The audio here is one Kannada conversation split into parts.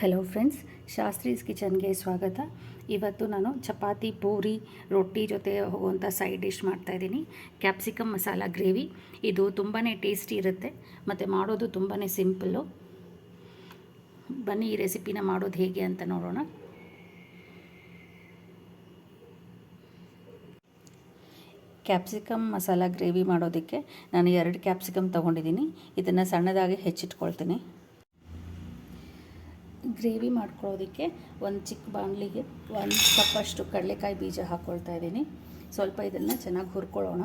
ಹಲೋ ಫ್ರೆಂಡ್ಸ್ ಶಾಸ್ತ್ರೀಸ್ ಕಿಚನ್ಗೆ ಸ್ವಾಗತ. ಇವತ್ತು ನಾನು ಚಪಾತಿ, ಪೂರಿ, ರೊಟ್ಟಿ ಜೊತೆ ಹೋಗುವಂಥ ಸೈಡ್ ಡಿಶ್ ಮಾಡ್ತಾಯಿದ್ದೀನಿ ಕ್ಯಾಪ್ಸಿಕಮ್ ಮಸಾಲ ಗ್ರೇವಿ ಇದು ತುಂಬಾ ಟೇಸ್ಟಿ ಇರುತ್ತೆ. ಮತ್ತು ಮಾಡೋದು ತುಂಬಾ ಸಿಂಪಲ್ಲು ಬನ್ನಿ ಈ ರೆಸಿಪಿನ ಮಾಡೋದು ಹೇಗೆ ಅಂತ ನೋಡೋಣ. ಕ್ಯಾಪ್ಸಿಕಮ್ ಮಸಾಲ ಗ್ರೇವಿ ಮಾಡೋದಕ್ಕೆ ನಾನು ಎರಡು ಕ್ಯಾಪ್ಸಿಕಮ್ ತೊಗೊಂಡಿದ್ದೀನಿ. ಇದನ್ನು ಸಣ್ಣದಾಗಿ ಹೆಚ್ಚಿಟ್ಕೊಳ್ತೀನಿ. ಗ್ರೇವಿ ಮಾಡ್ಕೊಳ್ಳೋದಕ್ಕೆ ಒಂದು ಚಿಕ್ಕ ಬಾಣಲಿಗೆ ಒಂದು ಕಪ್ಪಷ್ಟು ಕಡಲೆಕಾಯಿ ಬೀಜ ಹಾಕ್ಕೊಳ್ತಾ ಇದ್ದೀನಿ. ಸ್ವಲ್ಪ ಇದನ್ನು ಚೆನ್ನಾಗಿ ಹುರ್ಕೊಳ್ಳೋಣ.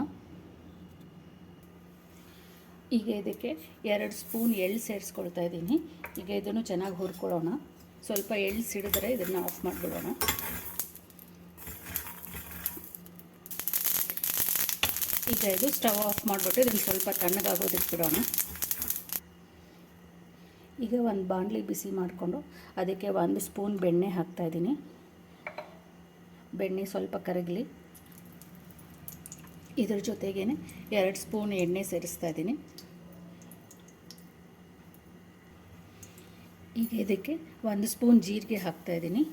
ಈಗ ಇದಕ್ಕೆ ಎರಡು ಸ್ಪೂನ್ ಎಳ್ಳು ಸೇರಿಸ್ಕೊಳ್ತಾ ಇದ್ದೀನಿ. ಈಗ ಇದನ್ನು ಚೆನ್ನಾಗಿ ಹುರ್ಕೊಳ್ಳೋಣ. ಸ್ವಲ್ಪ ಎಳ್ಳು ಸಿಡಿದ್ರೆ ಇದನ್ನು ಆಫ್ ಮಾಡಿಬಿಡೋಣ. ಈಗ ಇದು ಸ್ಟವ್ ಆಫ್ ಮಾಡಿಬಿಟ್ಟು ಇದನ್ನು ಸ್ವಲ್ಪ ತಣ್ಣಗಾಗೋದಕ್ಕೆ ಬಿಡೋಣ ಈಗ ಒಂದು ಬಾಣಲಿ ಬಿಸಿ ಮಾಡಿಕೊಂಡು ಅದಕ್ಕೆ ಒಂದು ಸ್ಪೂನ್ ಬೆಣ್ಣೆ ಹಾಕ್ತಾಯಿದ್ದೀನಿ ಬೆಣ್ಣೆ ಸ್ವಲ್ಪ ಕರಗಲಿ. ಇದ್ರ ಜೊತೆಗೇ ಎರಡು ಸ್ಪೂನ್ ಎಣ್ಣೆ ಸೇರಿಸ್ತಾ ಇದ್ದೀನಿ. ಈಗ ಇದಕ್ಕೆ ಒಂದು ಸ್ಪೂನ್ ಜೀರಿಗೆ ಹಾಕ್ತಾಯಿದ್ದೀನಿ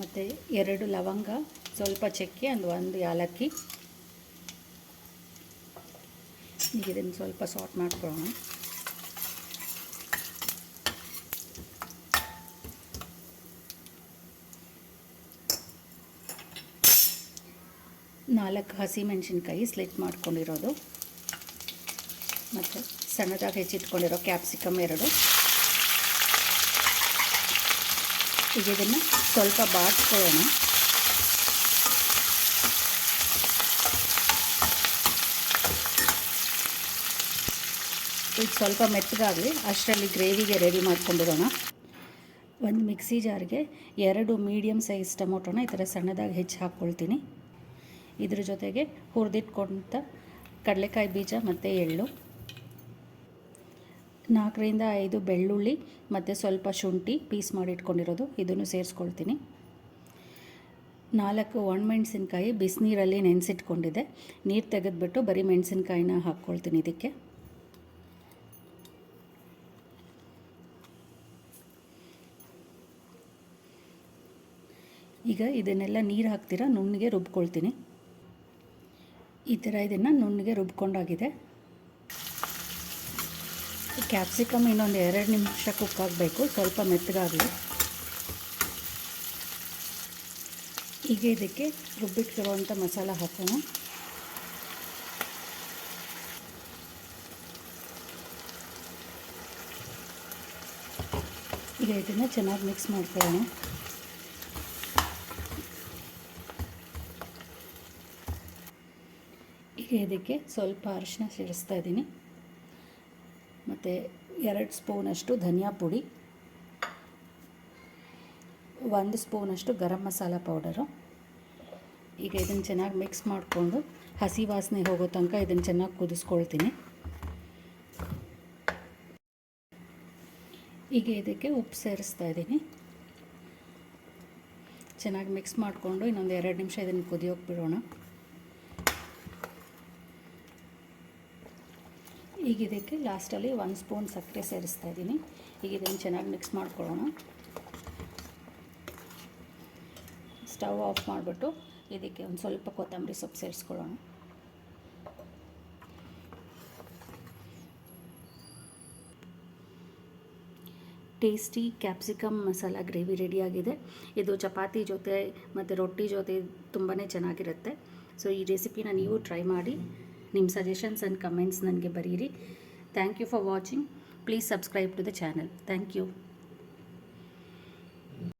ಮತ್ತು ಎರಡು ಲವಂಗ, ಸ್ವಲ್ಪ ಚಕ್ಕೆ ಒಂದು ಒಂದು ಏಲಕ್ಕಿ ಈಗ ಇದನ್ನು ಸ್ವಲ್ಪ ಸಾಟ್ ಮಾಡ್ಕೊಳ್ಳೋಣ. ನಾಲ್ಕು ಹಸಿಮೆಣಸಿನ್ಕಾಯಿ ಸ್ಲಿಟ್ ಮಾಡ್ಕೊಂಡಿರೋದು. ಮತ್ತು ಸಣ್ಣದಾಗಿ ಹೆಚ್ಚಿಟ್ಕೊಂಡಿರೋ ಕ್ಯಾಪ್ಸಿಕಮ್ ಎರಡು. ಈಗ ಇದನ್ನು ಸ್ವಲ್ಪ ಬಾಡಿಸ್ಕೊಳ್ಳೋಣ ಈಗ ಸ್ವಲ್ಪ ಮೆತ್ತಗಾಗಲಿ, ಅಷ್ಟರಲ್ಲಿ ಗ್ರೇವಿಗೆ ರೆಡಿ ಮಾಡ್ಕೊಂಡಿರೋಣ. ಒಂದು ಮಿಕ್ಸಿ ಜಾರ್ಗೆ ಎರಡು ಮೀಡಿಯಮ್ ಸೈಜ್ ಟೊಮೊಟೊನ ಈ ಥರ ಸಣ್ಣದಾಗಿ ಹೆಚ್ಚಿ ಹಾಕ್ಕೊಳ್ತೀನಿ. ಇದ್ರ ಜೊತೆಗೆ ಹುರಿದಿಟ್ಕೊಂಡ ಕಡಲೆಕಾಯಿ ಬೀಜ ಮತ್ತು ಎಳ್ಳು. ನಾಲ್ಕರಿಂದ ಐದು ಬೆಳ್ಳುಳ್ಳಿ ಮತ್ತು ಸ್ವಲ್ಪ ಶುಂಠಿ ಪೀಸ್ ಮಾಡಿ ಇಟ್ಕೊಂಡಿರೋದು ಇದನ್ನು ಸೇರಿಸ್ಕೊಳ್ತೀನಿ. ನಾಲ್ಕು ಒಣಮೆಣಸಿನ್ಕಾಯಿ ಬಿಸಿನೀರಲ್ಲಿ ನೆನೆಸಿಟ್ಕೊಂಡಿದೆ ನೀರು ತೆಗೆದುಬಿಟ್ಟು ಬರೀ ಮೆಣಸಿನ್ಕಾಯಿನ ಹಾಕ್ಕೊಳ್ತೀನಿ ಇದಕ್ಕೆ. ಈಗ ಇದನ್ನೆಲ್ಲ ನೀರು ಹಾಕ್ತೀರಾ, ನುಣ್ಣಗೆ ರುಬ್ಕೊಳ್ತೀನಿ. ಈ ಥರ ಇದನ್ನು ನುಣ್ಣಗೆ ರುಬ್ಕೊಂಡಾಗಿದೆ. ಕ್ಯಾಪ್ಸಿಕಮ್ ಇನ್ನೊಂದು ಎರಡು ನಿಮಿಷ ಕುಕ್ ಆಗಬೇಕು, ಸ್ವಲ್ಪ ಮೆತ್ತಗಾಗಲಿ. ಈಗ ಇದಕ್ಕೆ ರುಬ್ಬಿಟ್ಕೊಳ್ಳುವಂಥ ಮಸಾಲ ಹಾಕೋಣ. ಈಗ ಇದನ್ನು ಚೆನ್ನಾಗಿ ಮಿಕ್ಸ್ ಮಾಡ್ಕೊಳ್ಳೋಣ. ಇದಕ್ಕೆ ಸ್ವಲ್ಪ ಅರಿಶಿನ ಸೇರಿಸ್ತಾ ಇದ್ದೀನಿ. ಮತ್ತು ಎರಡು ಸ್ಪೂನಷ್ಟು ಧನಿಯಾ ಪುಡಿ, ಒಂದು ಸ್ಪೂನಷ್ಟು ಗರಂ ಮಸಾಲ ಪೌಡರು ಈಗ ಇದನ್ನು ಚೆನ್ನಾಗಿ ಮಿಕ್ಸ್ ಮಾಡಿಕೊಂಡು ಹಸಿ ವಾಸನೆ ಹೋಗೋ ತನಕ ಇದನ್ನು ಚೆನ್ನಾಗಿ ಕುದಿಸ್ಕೊಳ್ತೀನಿ. ಈಗ ಇದಕ್ಕೆ ಉಪ್ಪು ಸೇರಿಸ್ತಾ ಇದ್ದೀನಿ. ಚೆನ್ನಾಗಿ ಮಿಕ್ಸ್ ಮಾಡಿಕೊಂಡು ಇನ್ನೊಂದು ಎರಡು ನಿಮಿಷ ಇದನ್ನು ಕುದಿಯೋಕೆ ಬಿಡೋಣ. ಈಗ ಇದಕ್ಕೆ ಲಾಸ್ಟಲ್ಲಿ ಒಂದು ಸ್ಪೂನ್ ಸಕ್ಕರೆ ಸೇರಿಸ್ತಾ ಇದ್ದೀನಿ. ಈಗ ಇದನ್ನು ಚೆನ್ನಾಗಿ ಮಿಕ್ಸ್ ಮಾಡ್ಕೊಳ್ಳೋಣ. ಸ್ಟವ್ ಆಫ್ ಮಾಡಿಬಿಟ್ಟು ಇದಕ್ಕೆ ಒಂದು ಸ್ವಲ್ಪ ಕೊತ್ತಂಬರಿ ಸೊಪ್ಪು ಸೇರಿಸ್ಕೊಳ್ಳೋಣ. ಟೇಸ್ಟಿ ಕ್ಯಾಪ್ಸಿಕಮ್ ಮಸಾಲ ಗ್ರೇವಿ ರೆಡಿಯಾಗಿದೆ. ಇದು ಚಪಾತಿ ಜೊತೆ ಮತ್ತು ರೊಟ್ಟಿ ಜೊತೆ ತುಂಬಾ ಚೆನ್ನಾಗಿರುತ್ತೆ. ಸೊ ಈ ರೆಸಿಪಿನ ನೀವು ಟ್ರೈ ಮಾಡಿ. ನಿಮ್ಮ ಸಜೆಷನ್ಸ್ ಆ್ಯಂಡ್ ಕಮೆಂಟ್ಸ್ ನನಗೆ ಬರೀರಿ. Thank you for watching please subscribe to the channel thank you